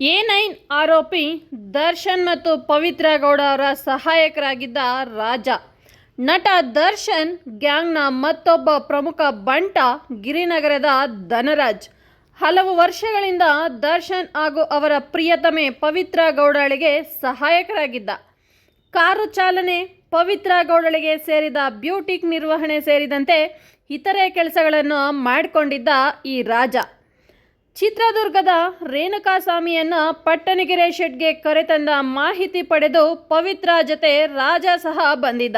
A nine ಆರೋಪಿ ದರ್ಶನ್ ಮತ್ತು ಪವಿತ್ರ ಗೌಡ ಅವರ ಸಹಾಯಕರಾಗಿದ್ದ ರಾಜ. ನಟ ದರ್ಶನ್ ಗ್ಯಾಂಗ್ನ ಮತ್ತೊಬ್ಬ ಪ್ರಮುಖ ಬಂಟ ಗಿರಿನಗರದ ಧನರಾಜ್. ಹಲವು ವರ್ಷಗಳಿಂದ ದರ್ಶನ್ ಹಾಗೂ ಅವರ ಪ್ರಿಯತಮೆ ಪವಿತ್ರ ಗೌಡಳಿಗೆ ಸಹಾಯಕರಾಗಿದ್ದ. ಕಾರು ಚಾಲನೆ, ಪವಿತ್ರ ಗೌಡಳಿಗೆ ಸೇರಿದ ಬ್ಯೂಟಿಕ್ ನಿರ್ವಹಣೆ ಸೇರಿದಂತೆ ಇತರೆ ಕೆಲಸಗಳನ್ನು ಮಾಡಿಕೊಂಡಿದ್ದ ಈ ರಾಜ. ಚಿತ್ರದುರ್ಗದ ರೇಣುಕಾಸ್ವಾಮಿಯನ್ನು ಪಟ್ಟಣಗೆರೆ ಶೆಡ್ಗೆ ಕರೆತಂದ ಮಾಹಿತಿ ಪಡೆದು ಪವಿತ್ರ ಜೊತೆ ರಾಜ ಸಹ ಬಂದಿದ್ದ.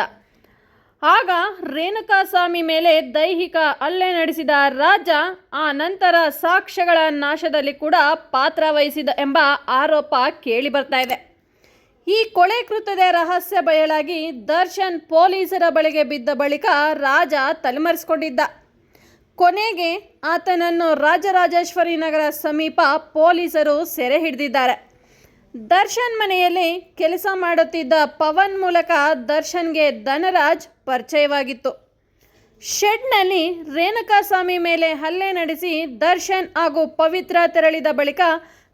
ಆಗ ರೇಣುಕಾಸ್ವಾಮಿ ಮೇಲೆ ದೈಹಿಕ ಹಲ್ಲೆ ನಡೆಸಿದ ರಾಜ ಆ ನಂತರ ಸಾಕ್ಷ್ಯಗಳ ನಾಶದಲ್ಲಿ ಕೂಡ ಪಾತ್ರ ವಹಿಸಿದ ಎಂಬ ಆರೋಪ ಕೇಳಿ ಬರ್ತಾ ಇದೆ. ಈ ಕೊಳೆ ಕೃತ್ಯದ ರಹಸ್ಯ ಬಯಲಾಗಿ ದರ್ಶನ್ ಪೊಲೀಸರ ಬಳಿಗೆ ಬಿದ್ದ ಬಳಿಕ ರಾಜ ತಲೆಮರೆಸಿಕೊಂಡಿದ್ದ. ಕೊನೆಗೆ ಆತನನ್ನು ರಾಜರಾಜೇಶ್ವರಿ ನಗರ ಸಮೀಪ ಪೊಲೀಸರು ಸೆರೆ ಹಿಡಿದಿದ್ದಾರೆ. ದರ್ಶನ್ ಮನೆಯಲ್ಲಿ ಕೆಲಸ ಮಾಡುತ್ತಿದ್ದ ಪವನ್ ಮೂಲಕ ದರ್ಶನ್ಗೆ ಧನರಾಜ್ ಪರಿಚಯವಾಗಿತ್ತು. ಶೆಡ್ನಲ್ಲಿ ರೇಣುಕಾಸ್ವಾಮಿ ಮೇಲೆ ಹಲ್ಲೆ ನಡೆಸಿ ದರ್ಶನ್ ಹಾಗೂ ಪವಿತ್ರ ತೆರಳಿದ ಬಳಿಕ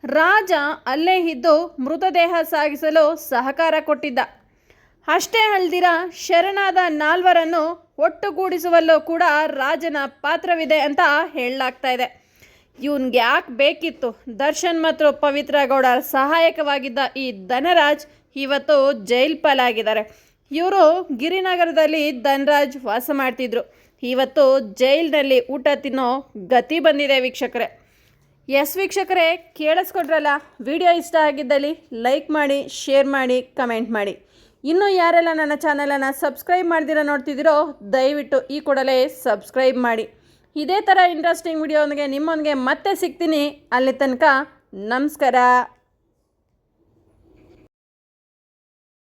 ರಾಜ ಅಲ್ಲೇ ಇದ್ದು ಮೃತದೇಹ ಸಾಗಿಸಲು ಸಹಕಾರ ಕೊಟ್ಟಿದ್ದ. ಅಷ್ಟೇ ಅಲ್ದಿರ, ಶರಣಾದ ನಾಲ್ವರನ್ನು ಒಟ್ಟುಗೂಡಿಸುವಲ್ಲೂ ಕೂಡ ರಾಜನ ಪಾತ್ರವಿದೆ ಅಂತ ಹೇಳಲಾಗ್ತಾ ಇದೆ. ಇವನ್ಗೆ ಯಾಕೆ ಬೇಕಿತ್ತು? ದರ್ಶನ್ ಮತ್ತು ಪವಿತ್ರ ಗೌಡ ಸಹಾಯಕವಾಗಿದ್ದ ಈ ಧನರಾಜ್ ಇವತ್ತು ಜೈಲ್ ಪಾಲಾಗಿದ್ದಾರೆ. ಇವರು ಗಿರಿನಗರದಲ್ಲಿ ಧನರಾಜ್ ವಾಸ ಮಾಡ್ತಿದ್ರು. ಇವತ್ತು ಜೈಲಿನಲ್ಲಿ ಊಟ ತಿನ್ನೋ ಗತಿ ಬಂದಿದೆ ವೀಕ್ಷಕರೇ. ಎಸ್ ವೀಕ್ಷಕರೇ ಕೇಳಿಸ್ಕೊಟ್ರಲ್ಲ ವಿಡಿಯೋ ಇಷ್ಟ ಆಗಿದ್ದಲ್ಲಿ ಲೈಕ್ ಮಾಡಿ, ಶೇರ್ ಮಾಡಿ, ಕಮೆಂಟ್ ಮಾಡಿ. ಇನ್ನೂ ಯಾರೆಲ್ಲ ನನ್ನ ಚಾನಲನ್ನು ಸಬ್ಸ್ಕ್ರೈಬ್ ಮಾಡ್ದಿರ ನೋಡ್ತಿದ್ದೀರೋ ದಯವಿಟ್ಟು ಈ ಕೂಡಲೇ ಸಬ್ಸ್ಕ್ರೈಬ್ ಮಾಡಿ. ಇದೇ ಥರ ಇಂಟ್ರೆಸ್ಟಿಂಗ್ ವಿಡಿಯೋನಿಗೆ ನಿಮ್ಮೊಂದಿಗೆ ಮತ್ತೆ ಸಿಗ್ತೀನಿ. ಅಲ್ಲಿ ತನಕ ನಮಸ್ಕಾರ.